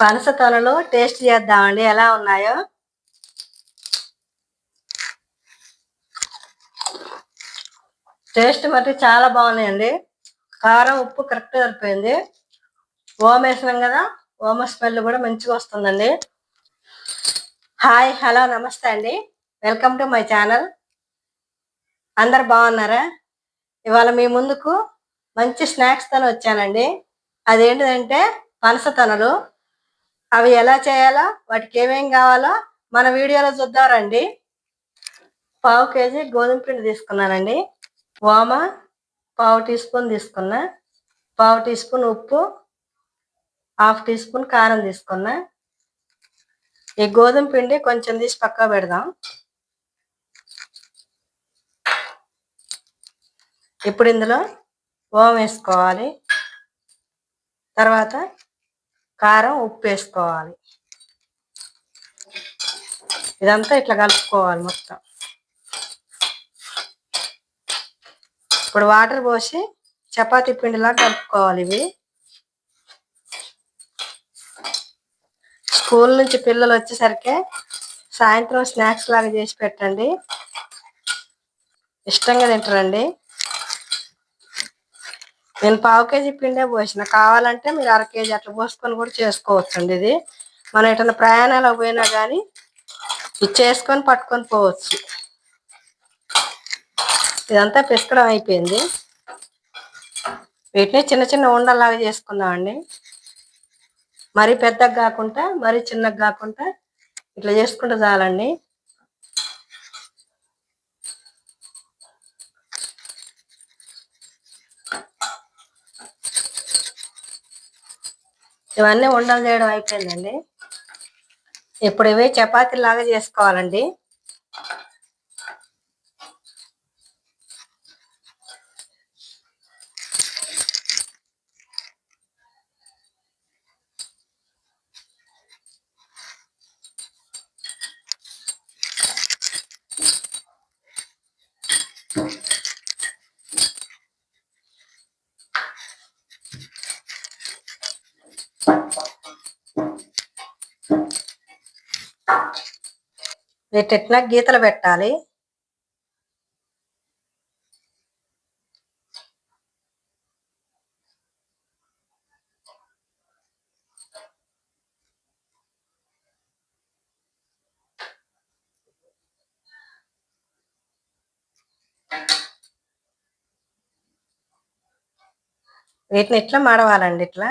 పనస తొనలు టేస్ట్ చేద్దామండి. ఎలా ఉన్నాయో? టేస్ట్ మట్టి చాలా బాగున్నాయండి. కారం ఉప్పు కరెక్ట్ సరిపోయింది. ఓమ వేసినాం కదా ఓమ స్మెల్ కూడా మంచిగా వస్తుందండి. హాయ్ హలో నమస్తే అండి. Welcome to my channel. అందరు బాగున్నారా? ఇవాళ మీ ముందుకు మంచి స్నాక్స్ తను వచ్చానండి. అదేంటిదంటే పనస తనలు అవి ఎలా చేయాలో? వాటికి ఏమేం కావాలో? మన వీడియోలో చూద్దారండి పావు కేజీ గోధుమ పిండి తీసుకున్నానండి. వామ పావు టీ స్పూన్ తీసుకున్నా. పావు టీ స్పూన్ ఉప్పు హాఫ్ టీ స్పూన్ కారం తీసుకున్నా. ఈ గోధుమ పిండి కొంచెం తీసి పక్క పెడదాం. ఇప్పుడు ఇందులో ఓం వేసుకోవాలి. తర్వాత కారం ఉప్పు వేసుకోవాలి. ఇదంతా ఇట్లా కలుపుకోవాలి మొత్తం. ఇప్పుడు వాటర్ పోసి చపాతీ పిండిలా కలుపుకోవాలి ఇవి. స్కూల్ నుంచి పిల్లలు వచ్చేసరికి సాయంత్రం స్నాక్స్ లాగా చేసి పెట్టండి. ఇష్టంగా తింటారండి. నేను పావు కేజీ పిండే పోసిన. కావాలంటే మీరు అర కేజీ అట్లా పోసుకొని కూడా చేసుకోవచ్చండి ఇది. మనం ఎటన్నా ప్రయాణాలకు పోయినా కానీ ఇది చేసుకొని పట్టుకొని పోవచ్చు. ఇదంతా పిసకడం అయిపోయింది. వీటిని చిన్న చిన్న ఉండలాగా చేసుకుందామండి. మరీ పెద్దగా కాకుండా మరీ చిన్నగా కాకుండా ఇట్లా చేసుకుంటే చాలండి. ఇవన్నీ ఉండలు చేయడం అయిపోయిందండి. ఇప్పుడు ఇవి చపాతీ లాగా చేసుకోవాలండి. వీటిట్లా గీతలు పెట్టాలి. వీటిని ఇట్లా మడవాలండి ఇట్లా.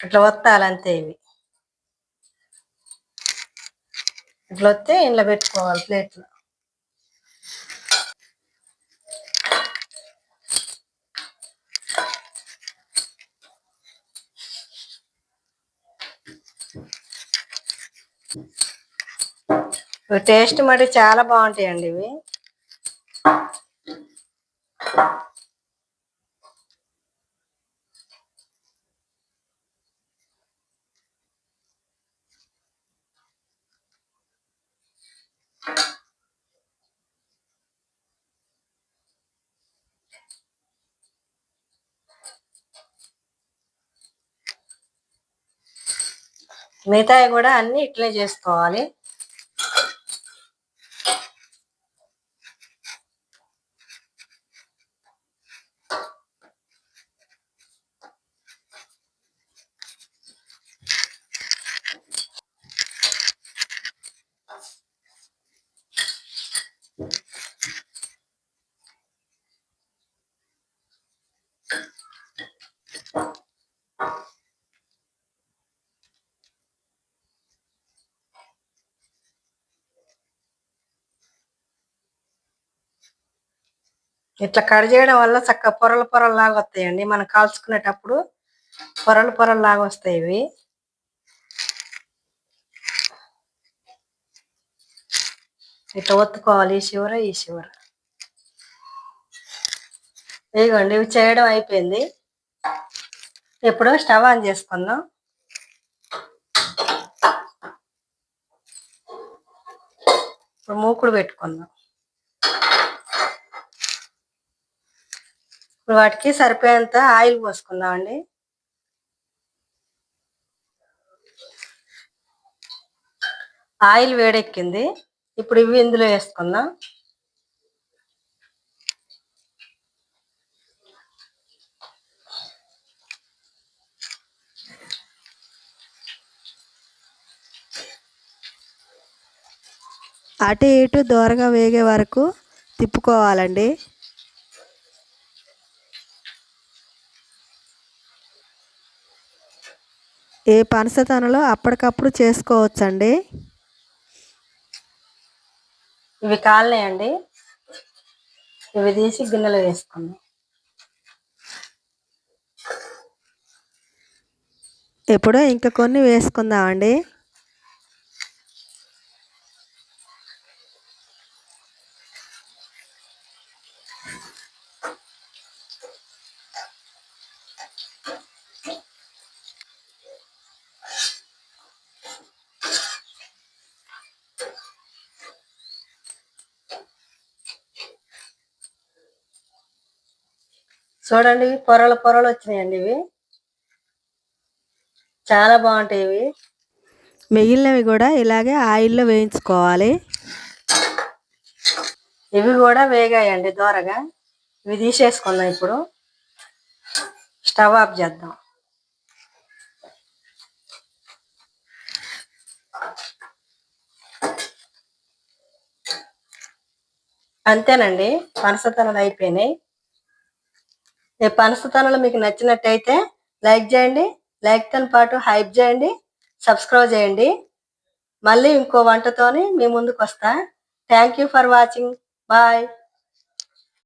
ఇట్లా వత్తాలంతే ఇవి. ఇట్లా వస్తే ఇంట్లో పెట్టుకోవాలి ప్లేట్లో. ఇవి టేస్ట్ మరి చాలా బాగుంటాయండి ఇవి. మిగతాయి కూడా అన్ని ఇట్లే చేసుకోవాలి. ఇట్లా కట్ చేయడం వల్ల చక్కగా పొరలు పొరలు లాగా వస్తాయండి. మనం కాల్చుకునేటప్పుడు పొరలు పొరలు లాగా వస్తాయి ఇవి. ఇట్లా ఒత్తుకోవాలి ఈ చివర ఈ చివర. ఇదిగోండి ఇవి చేయడం అయిపోయింది. ఇప్పుడు స్టవ్ ఆన్ చేసుకుందాం. ఇప్పుడు మూకుడు పెట్టుకుందాం. ఇప్పుడు వాటికి సరిపోయేంత ఆయిల్ పోసుకుందామండి. ఆయిల్ వేడెక్కింది. ఇప్పుడు ఇవి ఇందులో వేసుకుందాం. అటు ఇటు దూరగా వేగే వరకు తిప్పుకోవాలండి. ఏ పనసతనలో అప్పటికప్పుడు చేసుకోవచ్చండి? ఇవి కాలినాయండి ఇవి తీసి గిన్నెలో వేసుకుందాం ఎప్పుడో ఇంకా కొన్ని వేసుకుందామండి. చూడండి ఇవి పొరలు పొరలు వచ్చినాయండి ఇవి. చాలా బాగుంటాయి ఇవి. మిగిలినవి కూడా ఇలాగే ఆయిల్లో వేయించుకోవాలి. ఇవి కూడా వేగాయండి దోరగా. ఇవి తీసేసుకుందాం ఇప్పుడు. స్టవ్ ఆఫ్ చేద్దాం. అంతేనండి పనసతనలు అయిపోయినాయి ఈ పనసతనలు మీకు నచ్చినట్టయితే లైక్ చేయండి లైక్తో పాటు హైప్ చేయండి సబ్స్క్రైబ్ చేయండి. మళ్ళీ ఇంకో వంటతోని మీ ముందుకు వస్తా thank you for watching. Bye.